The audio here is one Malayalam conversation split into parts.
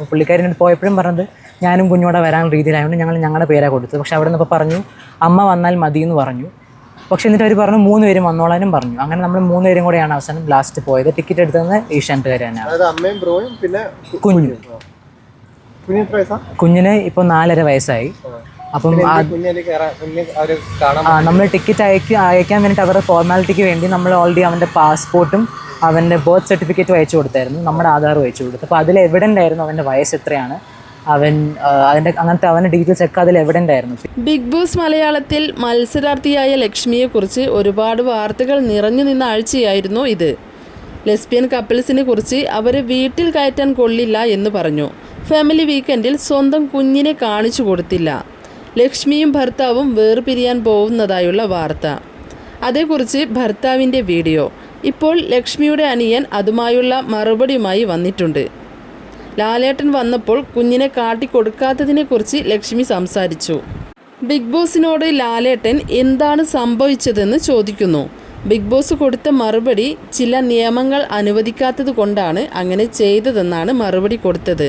അപ്പോൾ പുള്ളിക്കാരി പോയപ്പോഴും പറഞ്ഞത് ഞാനും കുഞ്ഞോടെ വരാൻ രീതിയിലായതുകൊണ്ട് ഞങ്ങൾ ഞങ്ങളുടെ പേരാണ് കൊടുത്തത്. പക്ഷേ അവിടെ നിന്ന് ഇപ്പോൾ പറഞ്ഞു അമ്മ വന്നാൽ മതി എന്ന് പറഞ്ഞു. പക്ഷേ എന്നിട്ട് അവർ പറഞ്ഞു മൂന്ന് പേരും വന്നോളാനും പറഞ്ഞു. അങ്ങനെ നമ്മൾ മൂന്ന് പേരും കൂടെയാണ് അവസാനം ലാസ്റ്റ് പോയത്. ടിക്കറ്റ് എടുത്തത് ഏഷ്യാനെറ്റുകാർ തന്നെയാണ്. അമ്മയും ബ്രോയും പിന്നെ കുഞ്ഞു. കുഞ്ഞിന് ഇപ്പോൾ നാലര വയസ്സായി. അപ്പം ആ നമ്മൾ ടിക്കറ്റ് അയക്ക് അയക്കാൻ വേണ്ടിയിട്ട് അവരുടെ ഫോർമാലിറ്റിക്ക് വേണ്ടി നമ്മൾ ഓൾറെഡി അവന്റെ പാസ്പോർട്ടും അവന്റെ ബർത്ത് സർട്ടിഫിക്കറ്റ് അയച്ചു കൊടുത്തായിരുന്നു. നമ്മുടെ ആധാർ അയച്ചു കൊടുത്തു. അപ്പോൾ അതിൽ എവിഡന്റ് ആയിരുന്നു അവന്റെ വയസ്സ് എത്രയാണ്. അവൻ അതിന്റെ അങ്ങനത്തെ അവന്റെ ഡീറ്റെയിൽസ് ഒക്കെ അതിൽ എവിഡന്റ് ആയിരുന്നു. ബിഗ് ബോസ് മലയാളത്തിൽ മത്സരാർത്ഥിയായ ലക്ഷ്മിയെക്കുറിച്ച് ഒരുപാട് വാർത്തകൾ നിറഞ്ഞു നിന്ന ആഴ്ചയായിരുന്നു ഇത്. ലെസ്ബിയൻ കപ്പിൾസിനെ കുറിച്ച് അവരെ വീട്ടിൽ കയറ്റാൻ കൊള്ളില്ല എന്ന് പറഞ്ഞു. ഫാമിലി വീക്കെൻഡിൽ സ്വന്തം കുഞ്ഞിനെ കാണിച്ചു കൊടുത്തില്ല. ലക്ഷ്മിയും ഭർത്താവും വേർപിരിയാൻ പോകുന്നതായുള്ള വാർത്ത. അതേക്കുറിച്ച് ഭർത്താവിന്റെ വീഡിയോ. ഇപ്പോൾ ലക്ഷ്മിയുടെ അനിയൻ അതുമായുള്ള മറുപടിയുമായി വന്നിട്ടുണ്ട്. ലാലേട്ടൻ വന്നപ്പോൾ കുഞ്ഞിനെ കാട്ടിക്കൊടുക്കാത്തതിനെക്കുറിച്ച് ലക്ഷ്മി സംസാരിച്ചു. ബിഗ് ബോസിനോട് ലാലേട്ടൻ എന്താണ് സംഭവിച്ചതെന്ന് ചോദിക്കുന്നു. ബിഗ് ബോസ് കൊടുത്ത മറുപടി ചില നിയമങ്ങൾ അനുവദിക്കാത്തത് കൊണ്ടാണ് അങ്ങനെ ചെയ്തതെന്നാണ് മറുപടി കൊടുത്തത്.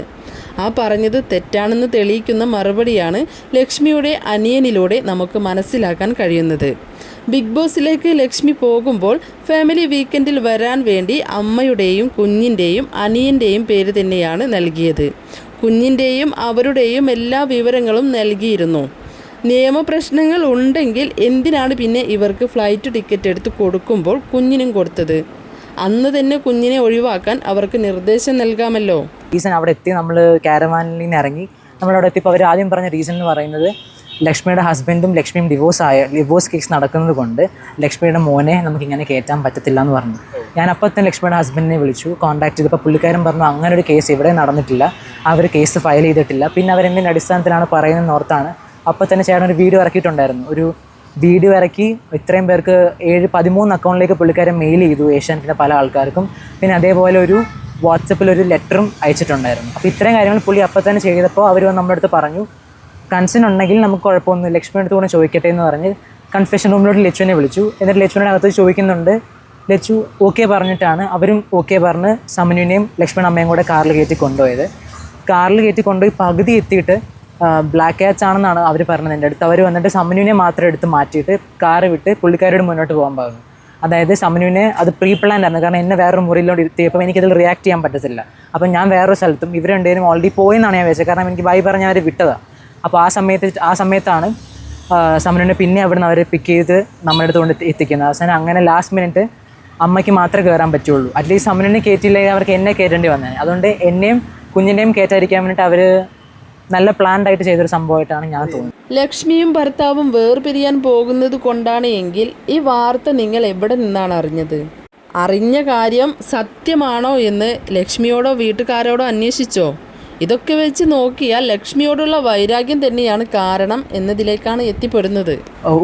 ആ പറഞ്ഞത് തെറ്റാണെന്ന് തെളിയിക്കുന്ന മറുപടിയാണ് ലക്ഷ്മിയുടെ അനിയനിലൂടെ നമുക്ക് മനസ്സിലാക്കാൻ കഴിയുന്നത്. ബിഗ് ബോസിലേക്ക് ലക്ഷ്മി പോകുമ്പോൾ ഫാമിലി വീക്കെൻഡിൽ വരാൻ വേണ്ടി അമ്മയുടെയും കുഞ്ഞിന്റെയും അനിയന്റെയും പേര് തന്നെയാണ് നൽകിയത്. കുഞ്ഞിന്റെയും അവരുടെയും എല്ലാ വിവരങ്ങളും നൽകിയിരുന്നു. നിയമപ്രശ്നങ്ങൾ ഉണ്ടെങ്കിൽ എന്തിനാണ് പിന്നെ ഇവർക്ക് ഫ്ലൈറ്റ് ടിക്കറ്റ് എടുത്ത് കൊടുക്കുമ്പോൾ കുഞ്ഞിനും കൊടുത്തത്? അന്ന് തന്നെ കുഞ്ഞിനെ ഒഴിവാക്കാൻ അവർക്ക് നിർദ്ദേശം നൽകാമല്ലോ. റീസൺ അവിടെ എത്തി നമ്മൾ കാരവാനിൽ നിന്ന് ഇറങ്ങി. നമ്മളവിടെ എത്തിയപ്പോൾ അവർ ആദ്യം പറഞ്ഞ റീസൺ എന്ന് പറയുന്നത് ലക്ഷ്മിയുടെ ഹസ്ബൻഡും ലക്ഷ്മിയും ഡിവോഴ്സ് ആയ ഡിവോഴ്സ് കേസ് നടക്കുന്നത് കൊണ്ട് ലക്ഷ്മിയുടെ മോനെ നമുക്ക് ഇങ്ങനെ കയറ്റാൻ പറ്റത്തില്ല എന്ന് പറഞ്ഞു. ഞാൻ അപ്പോൾ തന്നെ ലക്ഷ്മിയുടെ ഹസ്ബൻഡിനെ വിളിച്ചു. കോൺടാക്ട് ചെയ്തപ്പോൾ പുള്ളിക്കാരൻ പറഞ്ഞു അങ്ങനെ ഒരു കേസ് ഇവിടെ നടന്നിട്ടില്ല. അവർ കേസ് ഫയൽ ചെയ്തിട്ടില്ല. പിന്നെ അവരെന്തിന്റെ അടിസ്ഥാനത്തിലാണ് പറയുന്നത് ഓർത്താണ്. അപ്പോൾ തന്നെ ചേട്ടൻ ഒരു വീഡിയോ ഇറക്കിയിട്ടുണ്ടായിരുന്നു. ഒരു വീഡിയോ ഇറക്കി ഇത്രയും പേർക്ക് ഏഴ് പതിമൂന്ന് അക്കൗണ്ടിലേക്ക് പുള്ളിക്കാരൻ മെയിൽ ചെയ്തു ഏഷ്യാനെറ്റിന്റെ പല ആൾക്കാർക്കും. പിന്നെ അതേപോലെ ഒരു വാട്സപ്പിൽ ഒരു ലെറ്ററും അയച്ചിട്ടുണ്ടായിരുന്നു. അപ്പോൾ ഇത്രയും കാര്യങ്ങൾ പുള്ളി അപ്പം തന്നെ ചെയ്തപ്പോൾ അവർ നമ്മുടെ അടുത്ത് പറഞ്ഞു കൺസേൺ ഉണ്ടെങ്കിൽ നമുക്ക് കുഴപ്പമൊന്നും ലക്ഷ്മിയുടെ കൂടെ ചോദിക്കട്ടെ എന്ന് പറഞ്ഞ് കൺഫെഷൻ റൂമിലോട്ട് ലച്ചുവിനെ വിളിച്ചു. എന്നിട്ട് ലച്ചുവിന്റെ അകത്ത് ചോദിക്കുന്നുണ്ട് ലച്ചു ഓക്കെ പറഞ്ഞിട്ടാണ് അവരും ഓക്കെ പറഞ്ഞ് സമനുവിനെയും ലക്ഷ്മണ അമ്മയും കൂടെ കാറിൽ കയറ്റി കൊണ്ടുപോയത്. കാറിൽ കയറ്റി കൊണ്ടുപോയി പകുതി എത്തിയിട്ട് ബ്ലാക്ക് ക്യാച്ച് ആണെന്നാണ് അവർ പറഞ്ഞത്. എന്റെ അടുത്ത് അവർ വന്നിട്ട് സമനുവിനെ മാത്രം എടുത്ത് മാറ്റിയിട്ട് കാറ് വിട്ട് പുള്ളിക്കാരോട് മുന്നോട്ട് പോകാൻ പറഞ്ഞു. അതായത് സമനുവിനെ അത് പ്രീ പ്ലാൻ ആയിരുന്നു. കാരണം എന്നെ വേറൊരു മുറിയിലോട്ട് ഇരുത്തിയപ്പോൾ എനിക്കതിൽ റിയാക്ട് ചെയ്യാൻ പറ്റത്തില്ല. അപ്പം ഞാൻ വേറൊരു സ്ഥലത്തും ഇവർ രണ്ടുപേരും ഓൾറെഡി പോയെന്നാണ് ഞാൻ വിചാരിച്ചത്. കാരണം എനിക്ക് ബൈ പറഞ്ഞ് അവർ വിട്ടതാണ് അപ്പോൾ ആ സമയത്ത് ആ സമയത്താണ് സമരനെ പിന്നെ അവിടുന്ന് അവരെ പിക്ക് ചെയ്ത് നമ്മുടെ അടുത്ത് കൊണ്ട് എത്തിക്കുന്നത്. അവസാനം അങ്ങനെ ലാസ്റ്റ് മിനിറ്റ് അമ്മയ്ക്ക് മാത്രമേ കയറാൻ പറ്റുള്ളൂ. അറ്റ്ലീസ്റ്റ് സമനുവിനെ കയറ്റിയില്ലെങ്കിൽ അവർക്ക് എന്നെ കയറ്റേണ്ടി വന്നേ. അതുകൊണ്ട് എന്നെയും കുഞ്ഞിനെയും കയറ്റാതിരിക്കാൻ വേണ്ടിയിട്ട് അവർ നല്ല പ്ലാൻഡ് ആയിട്ട് ചെയ്തൊരു സംഭവമായിട്ടാണ് ഞാൻ തോന്നുന്നത്. ലക്ഷ്മിയും ഭർത്താവും വേർപിരിയാൻ പോകുന്നത് കൊണ്ടാണ് എങ്കിൽ ഈ വാർത്ത നിങ്ങൾ എവിടെ നിന്നാണ് അറിഞ്ഞത്? അറിഞ്ഞ കാര്യം സത്യമാണോ എന്ന് ലക്ഷ്മിയോടോ വീട്ടുകാരോടോ അന്വേഷിച്ചോ? ഇതൊക്കെ വെച്ച് നോക്കിയാൽ ലക്ഷ്മിയോടുള്ള വൈരാഗ്യം തന്നെയാണ് കാരണം എന്നതിലേക്കാണ് എത്തിപ്പെടുന്നത്.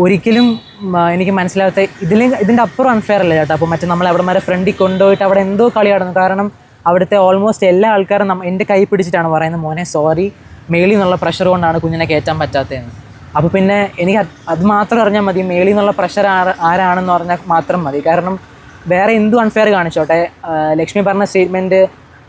ഒരിക്കലും എനിക്ക് മനസ്സിലാവാത്ത ഇതിൽ ഇതിന്റെ അപ്പുറം അൺഫെയർ അല്ല ചേട്ടാ. അപ്പോൾ മറ്റേ നമ്മൾ അവിടെ വരെ ഫ്രണ്ടിൽ കൊണ്ടുപോയിട്ട് അവിടെ എന്തോ കളി നടന്നു. കാരണം അവിടുത്തെ ഓൾമോസ്റ്റ് എല്ലാ ആൾക്കാരും നമ്മ എന്റെ കൈ പിടിച്ചിട്ടാണ് പറയുന്നത് മോനെ സോറി മേളിൽ നിന്നുള്ള പ്രഷർ കൊണ്ടാണ് കുഞ്ഞിനെ കയറ്റാൻ പറ്റാത്തതെന്ന്. അപ്പോൾ പിന്നെ എനിക്ക് അത് അത് മാത്രം അറിഞ്ഞാൽ മതി. മേളിൽ നിന്നുള്ള പ്രഷർ ആരാണെന്ന് പറഞ്ഞാൽ മാത്രം മതി. കാരണം വേറെ എന്തും അൺഫെയർ കാണിച്ചോട്ടെ. ലക്ഷ്മി പറഞ്ഞ സ്റ്റേറ്റ്മെന്റ്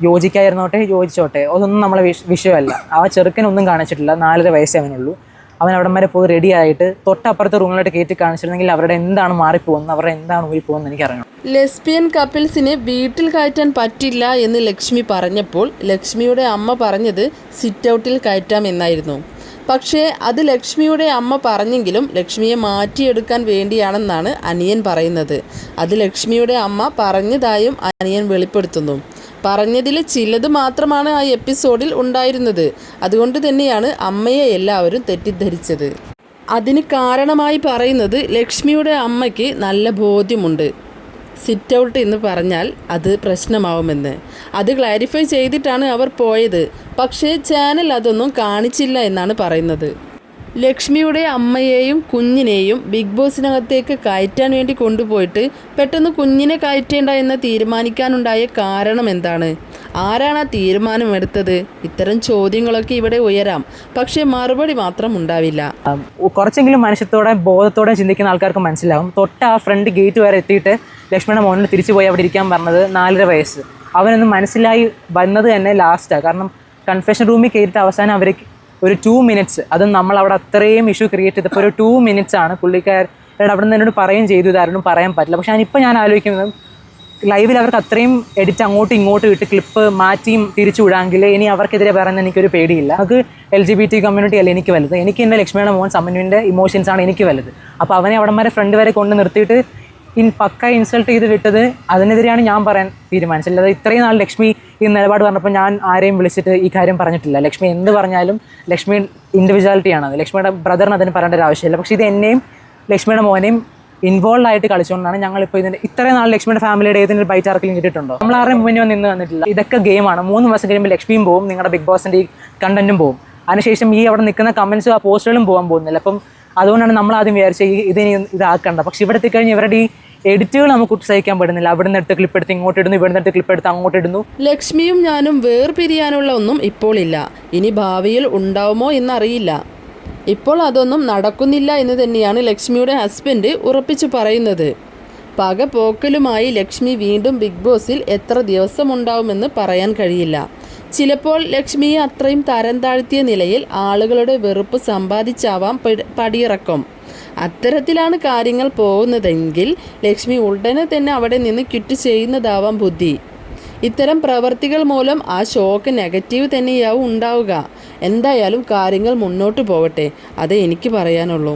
യോജിക്കായിരുന്നോട്ടെ യോജിച്ചോട്ടെ. അതൊന്നും നമ്മളെ വിഷ വിഷയമല്ല. ആ ചെറുക്കനൊന്നും കാണിച്ചിട്ടില്ല. നാലര വയസ്സേ അവനുള്ളൂ. അവൻ അവിടം വരെ പോയി റെഡി ആയിട്ട് തൊട്ടപ്പുറത്തെ റൂമിലോട്ട് കയറ്റി കാണിച്ചിരുന്നെങ്കിൽ അവരുടെ എന്താണ് മാറിപ്പോകുന്നത് അവരുടെ എന്താണ് ഊരിപ്പോകുന്നത് എനിക്കറിയണം. ലെസ്ബിയൻ കപ്പിൾസിനെ വീട്ടിൽ കയറ്റാൻ പറ്റില്ല എന്ന് ലക്ഷ്മി പറഞ്ഞപ്പോൾ ലക്ഷ്മിയുടെ അമ്മ പറഞ്ഞത് സിറ്റ് ഔട്ടിൽ കയറ്റാം എന്നായിരുന്നു. പക്ഷേ അത് ലക്ഷ്മിയുടെ അമ്മ പറഞ്ഞെങ്കിലും ലക്ഷ്മിയെ മാറ്റിയെടുക്കാൻ വേണ്ടിയാണെന്നാണ് അനിയൻ പറയുന്നത്. അത് ലക്ഷ്മിയുടെ അമ്മ പറഞ്ഞതായും അനിയൻ വെളിപ്പെടുത്തുന്നു. പറഞ്ഞതിൽ ചിലത് മാത്രമാണ് ആ എപ്പിസോഡിൽ ഉണ്ടായിരുന്നത്. അതുകൊണ്ട് തന്നെയാണ് അമ്മയെ എല്ലാവരും തെറ്റിദ്ധരിച്ചത്. അതിന് കാരണമായി പറയുന്നത് ലക്ഷ്മിയുടെ അമ്മയ്ക്ക് നല്ല ബോധ്യമുണ്ട്. സിറ്റ് ഔട്ട് എന്ന് പറഞ്ഞാൽ അത് പ്രശ്നമാവുമെന്ന്. അത് ക്ലാരിഫൈ ചെയ്തിട്ടാണ് അവർ പോയത്. പക്ഷേ ചാനൽ അതൊന്നും കാണിച്ചില്ല എന്നാണ് പറയുന്നത്. ലക്ഷ്മിയുടെ അമ്മയെയും കുഞ്ഞിനെയും ബിഗ് ബോസിനകത്തേക്ക് കയറ്റാൻ വേണ്ടി കൊണ്ടുപോയിട്ട് പെട്ടെന്ന് കുഞ്ഞിനെ കയറ്റേണ്ട എന്ന് തീരുമാനിക്കാനുണ്ടായ കാരണം എന്താണ്? ആരാണ് ആ തീരുമാനം എടുത്തത്? ഇത്തരം ചോദ്യങ്ങളൊക്കെ ഇവിടെ ഉയരാം. പക്ഷേ മറുപടി മാത്രം ഉണ്ടാവില്ല. കുറച്ചെങ്കിലും മനുഷ്യത്തോടെ ബോധത്തോടെ ചിന്തിക്കുന്ന ആൾക്കാർക്ക് മനസ്സിലാവും. തൊട്ട് ആ ഫ്രണ്ട് ഗേറ്റ് വരെ എത്തിയിട്ട് ലക്ഷ്മണ മോനിൽ തിരിച്ചു പോയി അവിടെ ഇരിക്കാൻ പറഞ്ഞത് നാലര വയസ്സ്. അവനൊന്ന് മനസ്സിലായി വന്നത് തന്നെ ലാസ്റ്റാണ് കാരണം കൺഫെഷൻ റൂമിൽ കയറിയിട്ട് അവസാനം അവർ ഒരു ടു മിനിറ്റ്സ് അത് നമ്മൾ അവിടെ അത്രയും ഇഷ്യൂ ക്രിയേറ്റ് ചെയ്തപ്പോൾ ഒരു ടു മിനിറ്റ്സ് ആണ് പുള്ളിക്കാരുടെ അവിടെ നിന്ന് എന്നോട് പറയുകയും ചെയ്തു. ഇതാരും പറയാൻ പറ്റില്ല. പക്ഷേ ഞാനിപ്പോൾ ഞാൻ ആലോചിക്കുന്നത് ലൈവിൽ അവർക്ക് അത്രയും എഡിറ്റ് അങ്ങോട്ടും ഇങ്ങോട്ടും ഇട്ട് ക്ലിപ്പ് മാറ്റിയും തിരിച്ചു വിടാമെങ്കിൽ ഇനി അവർക്കെതിരെ പറയുന്ന എനിക്കൊരു പേടിയില്ല. നമുക്ക് L G B T community അല്ല എനിക്ക് വലുത്. എനിക്ക് എന്റെ ലക്ഷ്മിയുടെ മോൻ സമന്വിന്റെ ഇമോഷൻസ് ആണ് എനിക്ക് വലുത്. അപ്പോൾ അവനെ അവിടം വരെ ഫ്രണ്ട് വരെ കൊണ്ട് നിർത്തിയിട്ട് ഇൻ പക്ക ഇൻസൾട്ട് ചെയ്ത് വിട്ടത് അതിനെതിരെയാണ് ഞാൻ പറയാൻ തീരുമാനിച്ചത്. അല്ലാതെ ഇത്രയും നാൾ ലക്ഷ്മി ഈ നിലപാട് പറഞ്ഞപ്പോൾ ഞാൻ ആരെയും വിളിച്ചിട്ട് ഈ കാര്യം പറഞ്ഞിട്ടില്ല. ലക്ഷ്മി എന്ത് പറഞ്ഞാലും ലക്ഷ്മി ഇൻഡിവിജ്വാലിറ്റിയാണ് ലക്ഷ്മിയുടെ ബ്രദറിന് അതിന് പറയേണ്ട ഒരു ആവശ്യമില്ല. പക്ഷേ ഇത് എന്നെയും ലക്ഷ്മിയുടെ മോനെയും ഇൻവോൾവ് ആയിട്ട് കളിച്ചുകൊണ്ടാണ് ഞങ്ങളിപ്പോൾ ഇതിന്റെ ഇത്രയും നാൾ ലക്ഷ്മിയുടെ ഫാമിലിയുടെ ഏതെങ്കിലും ബൈറ്റ് ആർക്കെങ്കിലും കിട്ടിയിട്ടുണ്ടോ? നമ്മൾ ആരുടെയും മുന്നിൽ നിന്ന് വന്നിട്ടില്ല. ഇതൊക്കെ ഗെയിമാണ് മൂന്ന് മാസം കഴിയുമ്പോൾ ലക്ഷ്മിയും പോകും നിങ്ങളുടെ ബിഗ് ബോസിന്റെ ഈ കണ്ടന്റും പോകും അതിനുശേഷം ഈ അവിടെ നിൽക്കുന്ന കമൻസും ആ പോസ്റ്റുകളും പോകാൻ പോകുന്നില്ല. അപ്പം അതുകൊണ്ടാണ് നമ്മൾ ആദ്യം വിചാരിച്ചത് ഇതിനി ഇതാക്കേണ്ട പക്ഷെ ഇവിടെ എത്തിക്കഴിഞ്ഞ് ഇവരുടെ ഈ എഡിറ്റുകൾ നമുക്ക് സഹിക്കാൻ പറ്റുന്നില്ല അവിടെ നിന്ന് എടുത്ത് ക്ലിപ്പ് എടുത്ത് ഇങ്ങോട്ട് ഇടുന്നു ഇവിടെ നിന്ന് ക്ലിപ്പ് എടുത്ത് അങ്ങോട്ട് ഇടുന്നു. ലക്ഷ്മിയും ഞാനും വേർപിരിയാനുള്ള ഒന്നും ഇപ്പോൾ ഇല്ല. ഇനി ഭാവിയിൽ ഉണ്ടാവുമോ എന്നറിയില്ല. ഇപ്പോൾ അതൊന്നും നടക്കുന്നില്ല എന്ന് തന്നെയാണ് ലക്ഷ്മിയുടെ ഹസ്ബൻഡ് ഉറപ്പിച്ചു പറയുന്നത്. പക പോക്കലുമായി ലക്ഷ്മി വീണ്ടും ബിഗ് ബോസിൽ എത്ര ദിവസമുണ്ടാവുമെന്ന് പറയാൻ കഴിയില്ല. ചിലപ്പോൾ ലക്ഷ്മിയെ അത്രയും തരം താഴ്ത്തിയ നിലയിൽ ആളുകളുടെ വെറുപ്പ് സമ്പാദിച്ചാവാം പടിയിറക്കം. അത്തരത്തിലാണ് കാര്യങ്ങൾ പോകുന്നതെങ്കിൽ ലക്ഷ്മി ഉടനെ തന്നെ അവിടെ നിന്ന് ക്വിറ്റ് ചെയ്യുന്നതാവാം ബുദ്ധി. ഇത്തരം പ്രവർത്തികൾ മൂലം ആ ഷോക്ക് നെഗറ്റീവ് തന്നെയാവും ഉണ്ടാവുക. എന്തായാലും കാര്യങ്ങൾ മുന്നോട്ട് പോകട്ടെ. അതേ എനിക്ക് പറയാനുള്ളൂ.